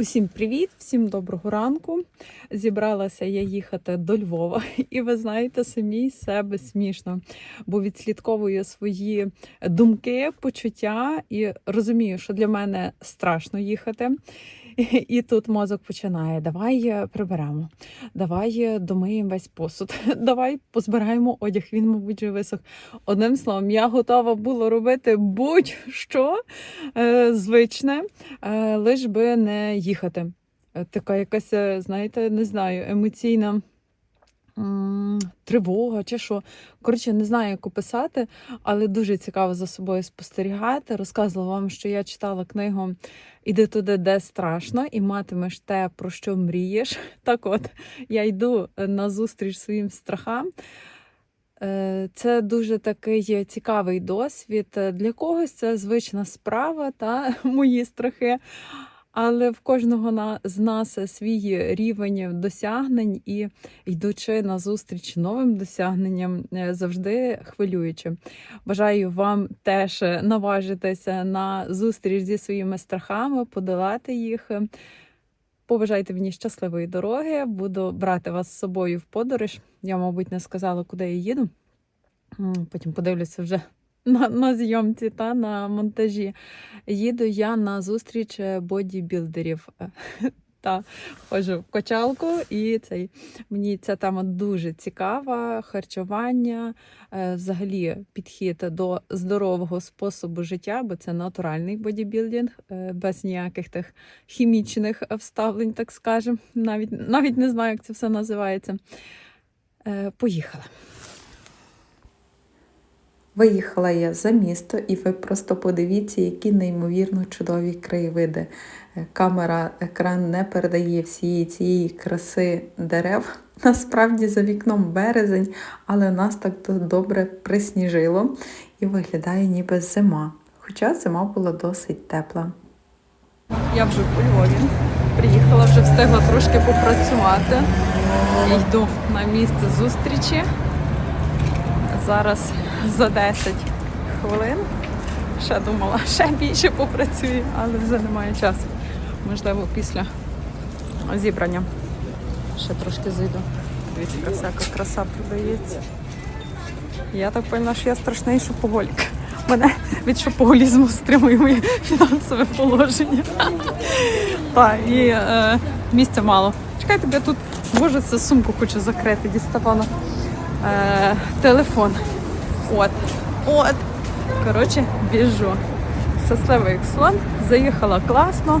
Усім привіт, всім доброго ранку. Зібралася я їхати до Львова, і ви знаєте, самі себе смішно, бо відслідковую свої думки, почуття і розумію, що для мене страшно їхати. І тут мозок починає: давай е, приберемо, давай е, домиємо весь посуд, давай позбираємо одяг. Він, мабуть, вже висох. Одним словом, я готова була робити будь-що е, звичне, лиш би не їхати. Така якась, знаєте, не знаю, емоційна. Тривога чи що. Коротше, не знаю, як описати, але дуже цікаво за собою спостерігати. Розказувала вам, що я читала книгу Іди туди, де страшно, і матимеш те, про що мрієш. Так от, я йду е, на зустріч своїм страхам. Е, Це дуже такий цікавий досвід. Для когось це звична справа та мої страхи. Але в кожного з нас свій рівень досягнень і йдучи на зустріч новим досягненням, е, завжди хвилююче. Бажаю вам теж наважитися на зустріч зі своїми страхами, подолати їх. Побажайте мені щасливої дороги. Буду брати вас з собою в подорож. Я, мабуть, не сказала, куди я їду. Потім подивлюся вже на, на зйомці та на монтажі. Їду я на зустріч е, бодібілдерів. Е, Та ходжу в качалку, і цей мені ця тема дуже цікава. Харчування, е, взагалі підхід до здорового способу життя, бо це натуральний бодібілдинг, без ніяких тих хімічних вставлень, так скажемо. Навіть, навіть не знаю, як це все називається. Поїхала. Виїхала я за місто, і ви просто подивіться, які неймовірно чудові краєвиди. Е, Камера, екран не передає всієї цієї краси дерев. Насправді за вікном березень, але нас так добре присніжило і виглядає ніби зима. Хоча зима була досить тепла. Я вже у Львові. Приїхала, вже встигла трошки попрацювати. Йду на місце зустрічі. Зараз за 10 хвилин. Ще думала, ще більше попрацюю, але вже немає часу. Можливо, після зібрання. Ще трошки зайду. Дивіться, яка всяка краса продається. Я так поняла, що я страшний шопоголік. Мене від шопоголізму стримує моє фінансове положення. Так, і е, місця мало. Чекайте, я тут, боже, це сумку хочу закрити, діставала е, телефон. От, от. Коротше, біжу. Щаслива як слон, заїхала класно.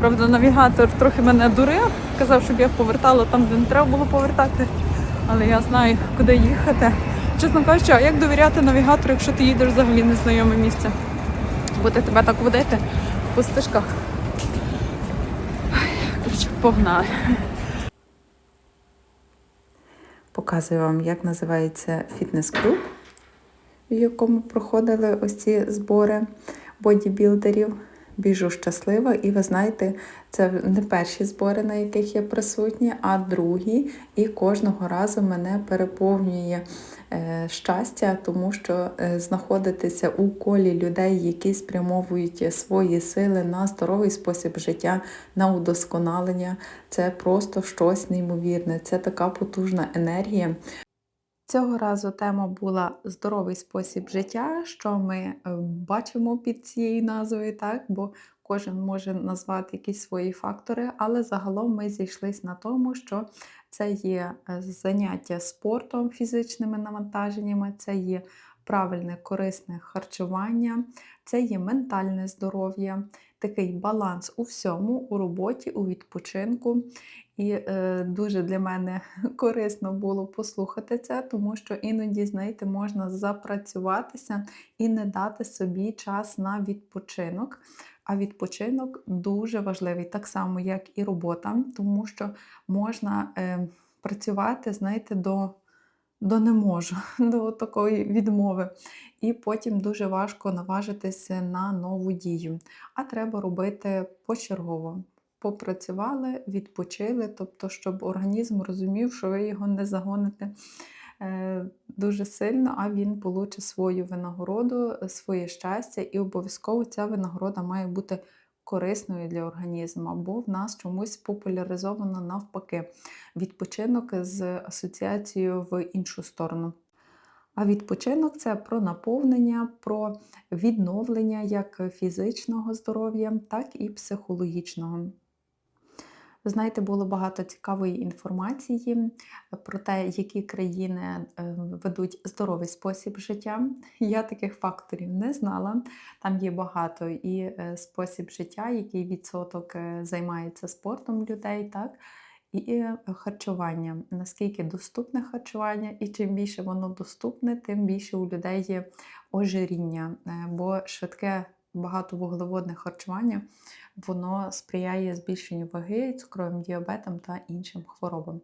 Правда, навігатор трохи мене дурив, казав, щоб я повертала там, де не треба було повертати. Але я знаю, куди їхати. Чесно кажучи, а як довіряти навігатору, якщо ти їдеш взагалі в незнайоме місце? Буде тебе так водити по стежках. Коротше, погнали. Показую вам, як називається фітнес-клуб, в якому проходили ось ці збори бодібілдерів. Біжу щаслива, і ви знаєте, це не перші збори, на яких я присутня, а другі. І кожного разу мене переповнює е, щастя, тому що е, знаходитися у колі людей, які спрямовують свої сили на здоровий спосіб життя, на удосконалення, це просто щось неймовірне. Це така потужна енергія. Цього разу тема була здоровий спосіб життя, що ми е, бачимо під цією назвою, так? бо кожен може назвати якісь свої фактори, але загалом ми зійшлися на тому, що це є е, заняття спортом, фізичними навантаженнями, це є правильне корисне харчування, це є ментальне здоров'я, такий баланс у всьому, у роботі, у відпочинку. І е, дуже для мене корисно було послухати це, тому що іноді, знаєте, можна запрацюватися і не дати собі час на відпочинок. А відпочинок дуже важливий, так само, як і робота, тому що можна е, працювати, знаєте, до, до не можу, до такої відмови. І потім дуже важко наважитися на нову дію. А треба робити почергово попрацювали, відпочили, тобто, щоб організм розумів, що ви його не загоните е, дуже сильно, а він получить свою винагороду, своє щастя, і обов'язково ця винагорода має бути корисною для організму, або в нас чомусь популяризовано навпаки відпочинок з асоціацією в іншу сторону. А відпочинок це про наповнення, про відновлення як фізичного здоров'я, так і психологічного. Ви знаєте, було багато цікавої інформації про те, які країни е, ведуть здоровий спосіб життя. Я таких факторів не знала. Там є багато і е, спосіб життя, який відсоток е, займається спортом людей, так? І е, харчування. Наскільки доступне харчування, і чим більше воно доступне, тим більше у людей є ожиріння, Е, бо швидке багатовуглеводне харчування воно сприяє збільшенню ваги, цукровим діабетом та іншим хворобам.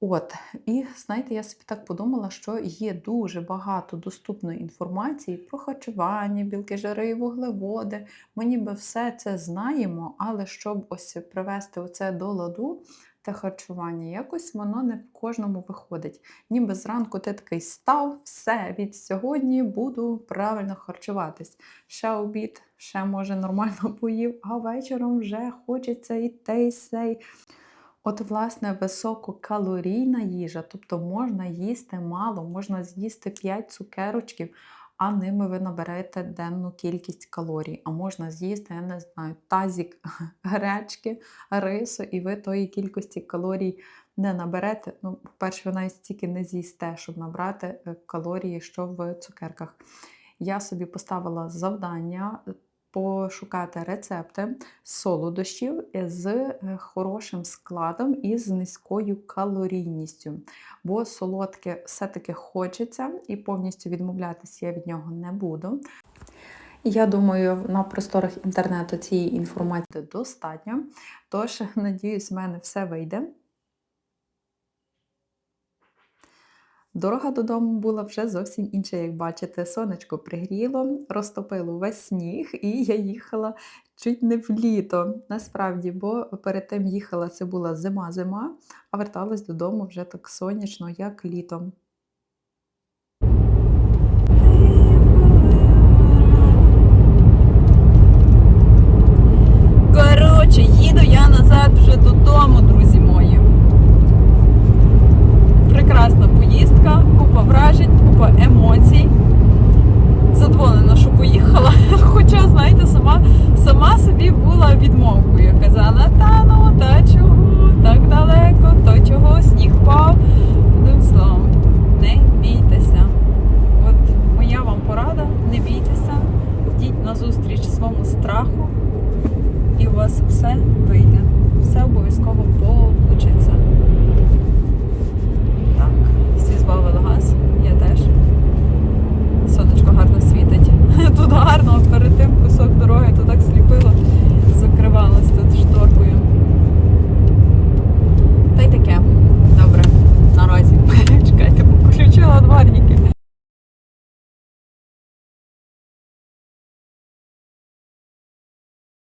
От, і знаєте, я собі так подумала, що є дуже багато доступної інформації про харчування, білки, жири вуглеводи. Ми ніби все це знаємо, але щоб ось привести оце до ладу, те харчування, якось воно не в кожному виходить. Ніби зранку ти такий став, все, від сьогодні буду правильно харчуватись. Ще обід, ще може нормально поїв, а вечором вже хочеться і те, і сей. От, власне, висококалорійна їжа, тобто можна їсти мало, можна з'їсти 5 цукерочків, а ними ви наберете денну кількість калорій. А можна з'їсти, я не знаю, тазік гречки, рису, і ви тої кількості калорій не наберете. Ну, по-перше, ви навіть стільки не з'їсте, щоб набрати е, калорії, що в цукерках. Я собі поставила завдання пошукати рецепти солодощів з е, хорошим складом і з низькою калорійністю. Бо солодке все-таки хочеться, і повністю відмовлятися я від нього не буду. Я думаю, на просторах інтернету цієї інформації достатньо. Тож, надіюсь, в мене все вийде. Дорога додому була вже зовсім інша, як бачите. Сонечко пригріло, розтопило весь сніг, і я їхала чуть не в літо. Насправді, бо перед тим їхала це була зима-зима, а верталась додому вже так сонячно, як літом. робила. Я казала, та ну, та чого, так далеко, то чого, сніг пав. Одним словом, не бійтеся. От моя вам порада, не бійтеся, йдіть назустріч своєму страху, і у вас все вийде. Все обов'язково получиться. Так, всі збавили газ, я теж. Сонечко гарно світить. Тут гарно, перед тим кусок дороги, то так сліпило.